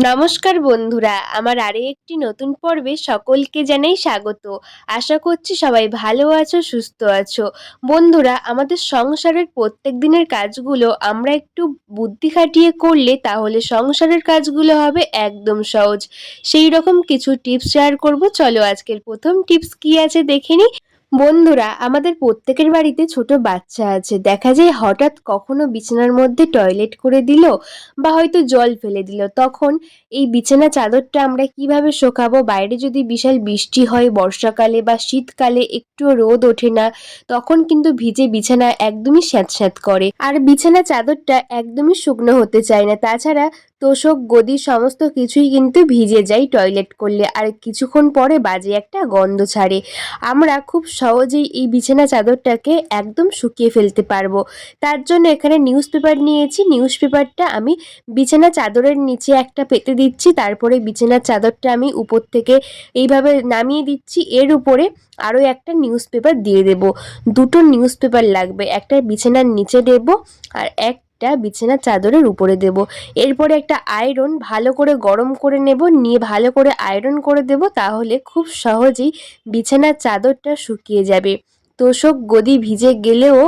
নমস্কার বন্ধুরা, আমার আরে একটি নতুন পর্বে সকলকে জানাই স্বাগত। আশা করছি সবাই ভালো আছো, সুস্থ আছো। বন্ধুরা, আমাদের সংসারের প্রত্যেক দিনের কাজগুলো আমরা একটু বুদ্ধি খাটিয়ে করলে তাহলে সংসারের কাজগুলো হবে একদম সহজ। সেই রকম কিছু টিপস শেয়ার করব। চলো আজকের প্রথম টিপস কি আছে দেখে নিই। বন্ধুরা, আমাদের প্রত্যেকের বাড়িতে ছোট বাচ্চা আছে। দেখা যায় হঠাৎ কখনো বিছানার মধ্যে টয়লেট করে দিল বা হয়তো জল ফেলে দিল। তখন এই বিছানা চাদরটা আমরা কীভাবে শোকাবো? বাইরে যদি বিশাল বৃষ্টি হয়, বর্ষাকালে বা শীতকালে একটু রোদ ওঠে না, তখন কিন্তু ভিজে বিছানা একদমই স্যাঁতস্যাঁত করে। আর বিছানা চাদরটা একদমই শুকনো হতে চায় না। তাছাড়া তোষক, গদি সমস্ত কিছুই কিন্তু ভিজে যায় টয়লেট করলে। আর কিছুক্ষণ পরে বাজে একটা গন্ধ ছাড়ে। আমরা খুব সহজেই এই বিছানা চাদরটাকে একদম শুকিয়ে ফেলতে পারব। তার জন্য এখানে নিউজ পেপার নিয়েছি। নিউজ পেপারটা আমি বিছানা চাদরের নিচে একটা পেতে দিচ্ছি। তারপরে বিছানার চাদরটা আমি উপর থেকে এইভাবে নামিয়ে দিচ্ছি। এর উপরে আরও একটা নিউজ পেপার দিয়ে দেব। দুটো নিউজ পেপার লাগবে। একটা বিছানার নিচে দেব আর এক একটা বিছানার চাদরের উপরে দেব। এরপরে একটা আয়রন ভালো করে গরম করে নেব, নিয়ে ভালো করে আয়রন করে দেব, তাহলে খুব সহজেই বিছানার চাদরটা শুকিয়ে যাবে। তোষক গদি ভিজে গেলেও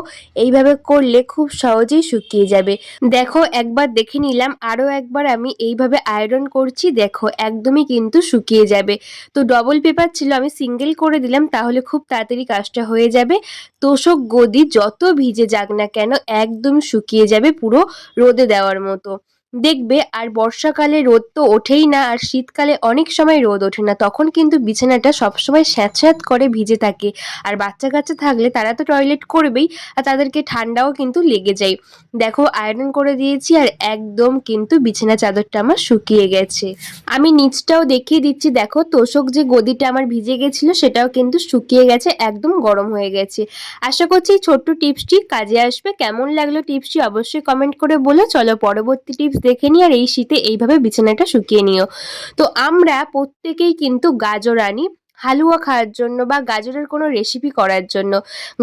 এইভাবে করলে খুব সহজেই শুকিয়ে যাবে। দেখো, একবার দেখে নিলাম, আরও একবার আমি এইভাবে আয়রন করছি, দেখো, একদমই কিন্তু শুকিয়ে যাবে। তো ডবল পেপার ছিল, আমি সিঙ্গেল করে দিলাম, তাহলে খুব তাড়াতাড়ি কাজটা হয়ে যাবে। তোষক গদি যত ভিজে যাক না কেন, একদম শুকিয়ে যাবে পুরো রোদে দেওয়ার মতো। দেখবে আর বর্ষাকালে রোদ তো ওঠেই না, আর শীতকালে অনেক সময় রোদ ওঠে না। তখন কিন্তু বিছানাটা সবসময় স্যাঁতস্যাঁত করে ভিজে থাকে। আর বাচ্চা কাচ্চা থাকলে তারা তো টয়লেট করবেই, আর তাদেরকে ঠান্ডাও কিন্তু লেগে যায়। দেখো আয়রন করে দিয়েছি আর একদম কিন্তু বিছানা চাদরটা আমার শুকিয়ে গেছে। আমি নিচটাও দেখিয়ে দিচ্ছি। দেখো, তোষক যে গদিটা আমার ভিজে গেছিল, সেটাও কিন্তু শুকিয়ে গেছে, একদম গরম হয়ে গেছে। আশা করছি এই ছোট্ট টিপসটি কাজে আসবে। কেমন লাগল টিপসটি অবশ্যই কমেন্ট করে বলো। চলো পরবর্তী টিপস দেখে নিই আর এই শীতে এইভাবে বিছানাটা শুকিয়ে নিও। তো আমরা প্রত্যেকেই কিন্তু গাজর আনি হালুয়া খাওয়ার জন্য বা গাজরের কোনো রেসিপি করার জন্য।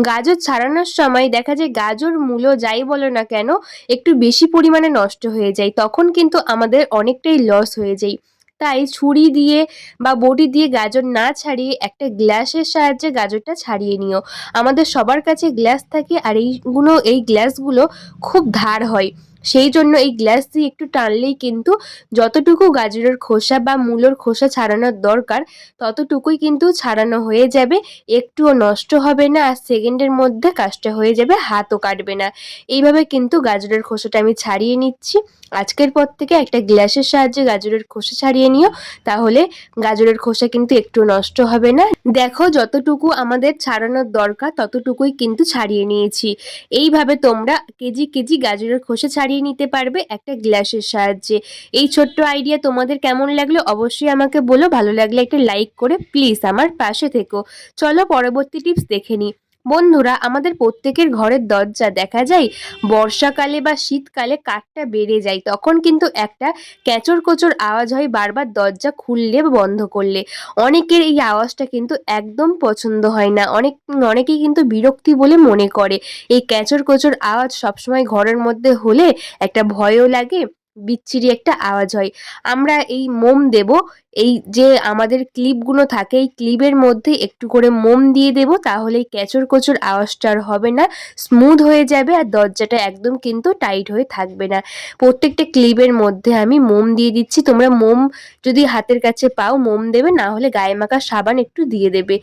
গাজর ছাড়ানোর সময় দেখা যায় গাজর মূলো যাই বলো না কেন, একটু বেশি পরিমাণে নষ্ট হয়ে যায়। তখন কিন্তু আমাদের অনেকটাই লস হয়ে যায়। তাই ছুরি দিয়ে বা বটি দিয়ে গাজর না ছাড়িয়ে একটা গ্লাসের সাহায্যে গাজরটা ছাড়িয়ে নিও। আমাদের সবার কাছে গ্লাস থাকে আর এইগুলো, এই গ্লাসগুলো খুব ধার হয়। সেই জন্য এই গ্লাস দিয়ে একটু টানলেই কিন্তু যতটুকু গাজরের খোসা বা মূলোর খোসা ছাড়ানোর দরকার, ততটুকুই কিন্তু ছাড়ানো হয়ে যাবে। একটুও নষ্ট হবে না, আর সেকেন্ডের মধ্যে কাজটা হয়ে যাবে, হাতও কাটবে না। এইভাবে কিন্তু গাজরের খোসাটা আমি ছাড়িয়ে নিচ্ছি। আজকের পর থেকে একটা গ্লাসের সাহায্যে গাজরের খোসা ছাড়িয়ে নিও, তাহলে গাজরের খোসা কিন্তু একটু নষ্ট হবে না। দেখো যতটুকু আমাদের ছাড়ানোর দরকার, ততটুকুই কিন্তু ছাড়িয়ে নিয়েছি। এইভাবে তোমরা কেজি কেজি গাজরের খোসা ছাড়িয়ে নিতে পারবে একটা গ্লাসের সাহায্যে। এই ছোট্ট আইডিয়া তোমাদের কেমন লাগল অবশ্যই আমাকে বলো। ভালো লাগলে একটা লাইক করে প্লিজ আমার পাশে থেকো। চলো পরবর্তী টিপস দেখে নিই। বন্ধুরা, আমাদের প্রত্যেকের ঘরের দরজা দেখা যায়, বর্ষাকালে বা শীতকালে কাঠটা বেড়ে যায়, তখন কিন্তু একটা ক্যাচর কোচর আওয়াজ হয় বারবার দরজা খুললে বা বন্ধ করলে। অনেকের এই আওয়াজটা কিন্তু একদম পছন্দ হয় না। অনেক, অনেকেই কিন্তু বিরক্তি বলে মনে করে। এই ক্যাচর কোচর আওয়াজ সবসময় ঘরের মধ্যে হলে একটা ভয়ও লাগে, বিচ্ছিরি একটা আওয়াজ হয়। আমরা এই মোম দেব এই যে আমাদের ক্লিপগুলো থাকে, এই ক্লিপের মধ্যে একটু করে মোম দিয়ে দেব তাহলে ক্যাচর কোচর আওয়াজটা আর হবে না। স্মুথ হয়ে যাবে আর দরজাটা একদম কিন্তু টাইট হয়ে থাকবে না। প্রত্যেকটা ক্লিপের মধ্যে আমি মোম দিয়ে দিচ্ছি। তোমরা মোম যদি হাতের কাছে পাও, মোম দেবে, না হলে গায়ে মাখা সাবান একটু দিয়ে দেবে।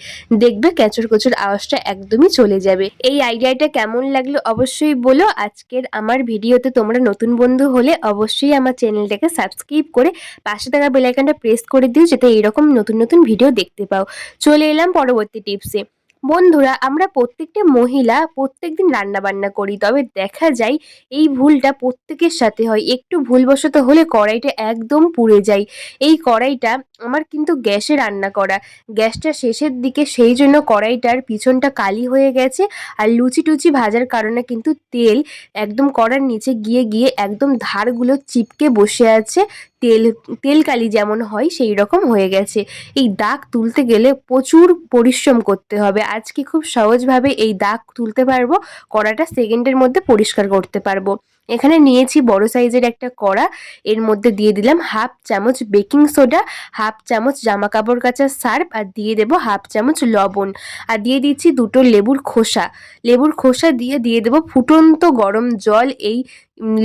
দেখবে ক্যাচর কোচর আওয়াজটা একদমই চলে যাবে। এই আইডিয়াটা কেমন লাগল অবশ্যই বলো। আজকের আমার ভিডিওতে তোমরা নতুন বন্ধু হলে অবশ্যই আমার চ্যানেলটাকে সাবস্ক্রাইব করে পাশে থাকা বেলাইকানটা প্রেস করে দিও যাতে এরকম নতুন নতুন ভিডিও দেখতে পাও। চলে এলাম পরবর্তী টিপসে বন্ধুরা, আমরা প্রত্যেকটা মহিলা প্রত্যেক দিন রান্নাবান্না করি, তবে দেখা যায় এই ভুলটা প্রত্যেকের সাথে হয়। একটু ভুলবশত হলে কড়াইটা একদম পুড়ে যায়। এই কড়াইটা আমার কিন্তু গ্যাসে রান্না করা। গ্যাসটা শেষের দিকে সেই জন্য কড়াইটার পিছনটা কালি হয়ে গেছে আর লুচি টুচি ভাজার কারণে কিন্তু তেল একদম কড়ার নিচে গিয়ে গিয়ে একদম ধারগুলো চিপকে বসে আছে। তেল, তেলকালি যেমন হয়, সেই রকম হয়ে গেছে। এই দাগ তুলতে গেলে প্রচুর পরিশ্রম করতে হবে। আজকে খুব সহজভাবে এই দাগ তুলতে পারব, কড়াটা সেকেন্ডের মধ্যে পরিষ্কার করতে পারব। এখানে নিয়েছি বড় সাইজের একটা কড়া। এর মধ্যে দিয়ে দিলাম হাফ চামচ বেকিং সোডা, হাফ চামচ জামা কাপড় কাচার সার্ফ আর দিয়ে দেব হাফ চামচ লবণ। আর দিয়ে দিচ্ছি দুটো লেবুর খোসা। লেবুর খোসা দিয়ে দিয়ে দেব ফুটন্ত গরম জল। এই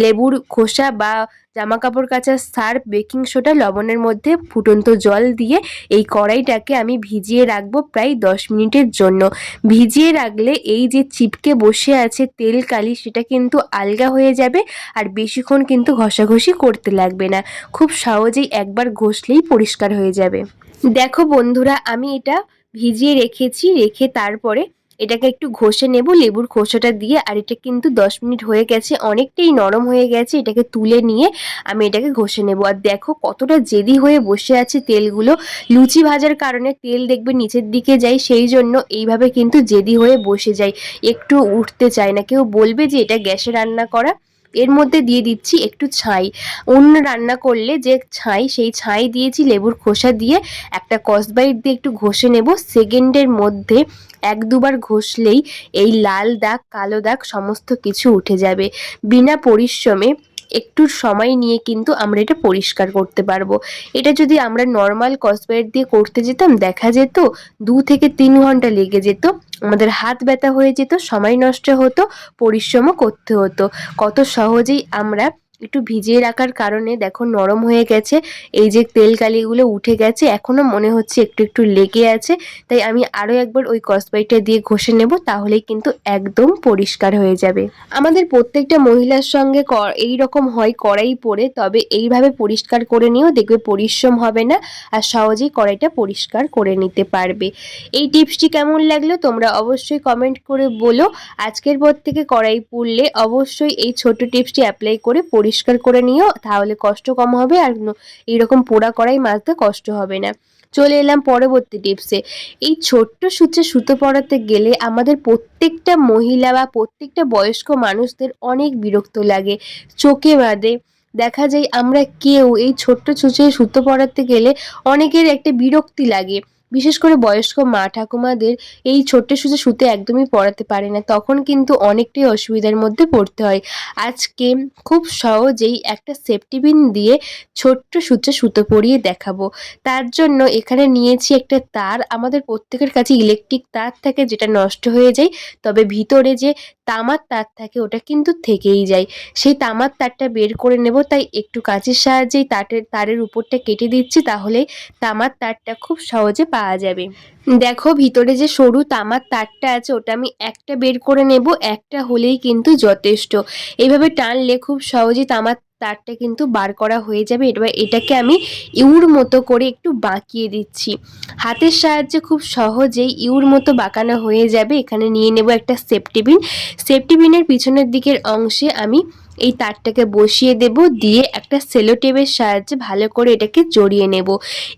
লেবুর খোসা বা জামা কাপড় কাচার সার্ফ, বেকিং সোডা, লবণের মধ্যে ফুটন্ত জল দিয়ে এই কড়াইটাকে আমি ভিজিয়ে রাখব প্রায় দশ মিনিটের জন্য। ভিজিয়ে রাখলে এই যে চিপকে বসে আছে তেল কালি, সেটা কিন্তু আলগা হয়ে যাবে। আর বেশিক্ষণ কিন্তু ঘষাঘষি করতে লাগবে না। খুব সহজেই একবার ঘষলেই পরিষ্কার হয়ে যাবে। দেখো বন্ধুরা, আমি এটা ভিজিয়ে রেখেছি, রেখে তারপরে এটাকে একটু ঘষে নেব লেবুর খোসাটা দিয়ে। আর এটা কিন্তু দশ মিনিট হয়ে গেছে, অনেকটাই নরম হয়ে গেছে। এটাকে তুলে নিয়ে আমি এটাকে ঘষে নেব। আর দেখো কতটা জেদি হয়ে বসে আছে তেলগুলো। লুচি ভাজার কারণে তেল দেখবে নিচের দিকে যায়, সেই জন্য এইভাবে কিন্তু জেদি হয়ে বসে যায়। একটু উঠতে চায় না। কেউ বলবে যে এটা গ্যাসে রান্না করা। এর মধ্যে দিয়ে দিচ্ছি একটু ছাই। অন্য রান্না করলে যে ছাই, সেই ছাই দিয়েছি, লেবুর খোসা দিয়ে একটা কসবাইট দিয়ে একটু ঘষে নেব। সেকেন্ডের মধ্যে এক দুবার ঘষলেই এই লাল দাগ, কালো দাগ সমস্ত কিছু উঠে যাবে। বিনা পরিশ্রমে একটু সময় নিয়ে কিন্তু আমরা এটা পরিষ্কার করতে পারব। এটা যদি আমরা নর্মাল কসবাইট দিয়ে করতে যেতাম, দেখা যেত দু থেকে তিন ঘণ্টা লেগে যেত, আমাদের হাত ব্যথা হয়ে যেত, সময় নষ্ট হতো, পরিশ্রমও করতে হতো। কত সহজেই আমরা একটু ভিজিয়ে রাখার কারণে দেখো নরম হয়ে গেছে, এই যে তেল কালিগুলো উঠে গেছে, এখনও মনে হচ্ছে একটু একটু লেগে আছে, তাই আমি আরও একবার ওই কসবাইটা দিয়ে ঘষে নেব, তাহলেই কিন্তু একদম পরিষ্কার হয়ে যাবে। আমাদের প্রত্যেকটা মহিলার সঙ্গে এই রকম হয় কড়াই পরে, তবে এইভাবে পরিষ্কার করে নিয়েও দেখবে পরিশ্রম হবে না, আর সহজেই কড়াইটা পরিষ্কার করে নিতে পারবে। এই টিপসটি কেমন লাগল তোমরা অবশ্যই কমেন্ট করে বলো, আজকের পর থেকে কড়াই পুড়লে অবশ্যই এই ছোট টিপসটি অ্যাপ্লাই করে পরিষ্কার করে নিও, তাহলে কষ্ট কম হবে আর এইরকম পোড়া করাই মাজতে কষ্ট হবে না। চলে এলাম পরবর্তী টিপসে এই ছোট্ট সূচে সুতো পরাতে গেলে আমাদের প্রত্যেকটা মহিলা বা প্রত্যেকটা বয়স্ক মানুষদের অনেক বিরক্ত লাগে, চোখে বাঁধে। দেখা যায় আমরা কেউ এই ছোট্ট সূচে সুতো পরাতে গেলে অনেকের একটা বিরক্তি লাগে। বিশেষ করে বয়স্ক মা ঠাকুমাদের এই ছোট্ট সূচে সুতো একদমই পড়াতে পারে না। তখন কিন্তু অনেকটাই অসুবিধার মধ্যে পড়তে হয়। আজকে খুব সহজেই একটা সেফটি পিন দিয়ে ছোট্ট সূচে সুতো পরিয়ে দেখাবো। তার জন্য এখানে নিয়েছি একটা তার। আমাদের প্রত্যেকের কাছে ইলেকট্রিক তার থাকে যেটা নষ্ট হয়ে যায়, তবে ভিতরে যে তামার তার থাকে ওটা কিন্তু থেকেই যায়। সেই তামার তারটা বের করে নেব, তাই একটু কাঁচের সাহায্যেই তারের তারের উপরটা কেটে দিচ্ছি। তাহলে তামার তারটা খুব সহজে পাওয়া যাবে। দেখো, ভিতরে যে সরু তামার তারটা আছে, ওটা আমি একটা বের করে নেব, একটা হলেই কিন্তু যথেষ্ট। এইভাবে টানলে খুব সহজেই তামার তারটা কিন্তু বার করা হয়ে যাবে। এবার এটাকে আমি ইউর মতো করে একটু বাঁকিয়ে দিচ্ছি। হাতের সাহায্যে খুব সহজেই ইউর মতো বাঁকানো হয়ে যাবে। এখানে নিয়ে নেব একটা সেফটি পিন সেফটি পিনের পিছনের দিকের অংশে আমি এই তারটাকে বসিয়ে দেব, দিয়ে একটা সেলো টেপের সাহায্যে ভালো করে এটাকে জড়িয়ে নেব।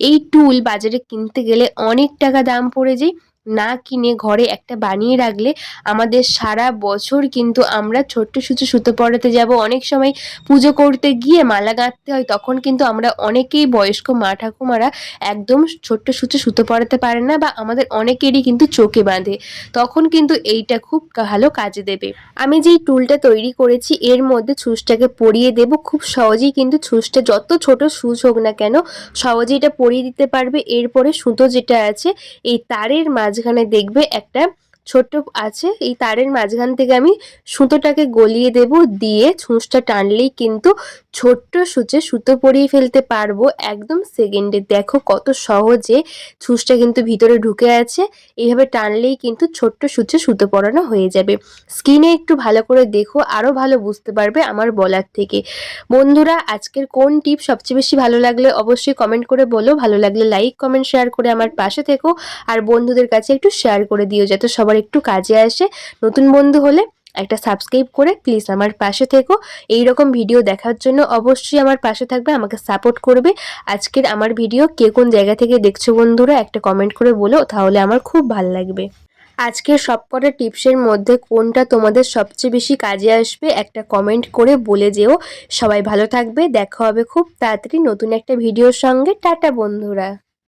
এই টুল বাজারে কিনতে গেলে অনেক টাকা দাম পড়ে যায়। না কিনে ঘরে একটা বানিয়ে রাখলে আমাদের সারা বছর কিন্তু আমরা ছোট্ট সুতো সুতো পড়াতে যাব। অনেক সময় পুজো করতে গিয়ে মালা গাঁথতে হয়, তখন কিন্তু আমরা অনেকেই বয়স্ক মা ঠাকুমারা একদম ছোট্ট সুতো সুতো পড়াতে পারে না বা আমাদের অনেকেরই কিন্তু চোখে বাঁধে। তখন কিন্তু এইটা খুব ভালো কাজে দেবে। আমি যেই টুলটা তৈরি করেছি, এর মধ্যে ছুঁচটাকে পরিয়ে দেব। খুব সহজেই কিন্তু ছুঁচটা যত ছোট সুচ হোক না কেন, সহজেই এটা পরিয়ে দিতে পারবে। এরপরে সুতো যেটা আছে, এই তারের মাঝখানে দেখবে একটা ছোট্ট আছে, এই তারের মাঝখান থেকে আমি সুতোটাকে গলিয়ে দেব, দিয়ে ছুঁচটা টানলেই কিন্তু ছোট্ট সূচে সুতো পরিয়ে ফেলতে পারব একদম সেকেন্ডে দেখো কত সহজে ছুঁচটা কিন্তু ভিতরে ঢুকে আছে, এইভাবে টানলেই কিন্তু ছোট্ট সূচে সুতো পরানো হয়ে যাবে। স্কিনে একটু ভালো করে দেখো আরও ভালো বুঝতে পারবে আমার বলার থেকে। বন্ধুরা, আজকের কোন টিপ সবচেয়ে বেশি ভালো লাগলে অবশ্যই কমেন্ট করে বলো। ভালো লাগলে লাইক কমেন্ট শেয়ার করে আমার পাশে থেকো। আর বন্ধুদের কাছে একটু শেয়ার করে দিও, যাতে সবার একটু কাজে আসে, নতুন বন্ধু হলে একটা সাবস্ক্রাইব করে প্লিজ আমার পাশে থেকো। এই রকম ভিডিও দেখার জন্য অবশ্যই আমার পাশে থাকবে, আমাকে সাপোর্ট করবে। আজকের আমার ভিডিও কে কোন জায়গা থেকে দেখছ বন্ধুরা, একটা কমেন্ট করে বলো, তাহলে আমার খুব ভালো লাগবে। আজকের সবকটা টিপসের মধ্যে কোনটা তোমাদের সবচেয়ে বেশি কাজে আসবে, একটা কমেন্ট করে বলে যেও। সবাই ভালো থাকবে, দেখা হবে খুব তাড়াতাড়ি নতুন একটা ভিডিওর সঙ্গে। টাটা বন্ধুরা।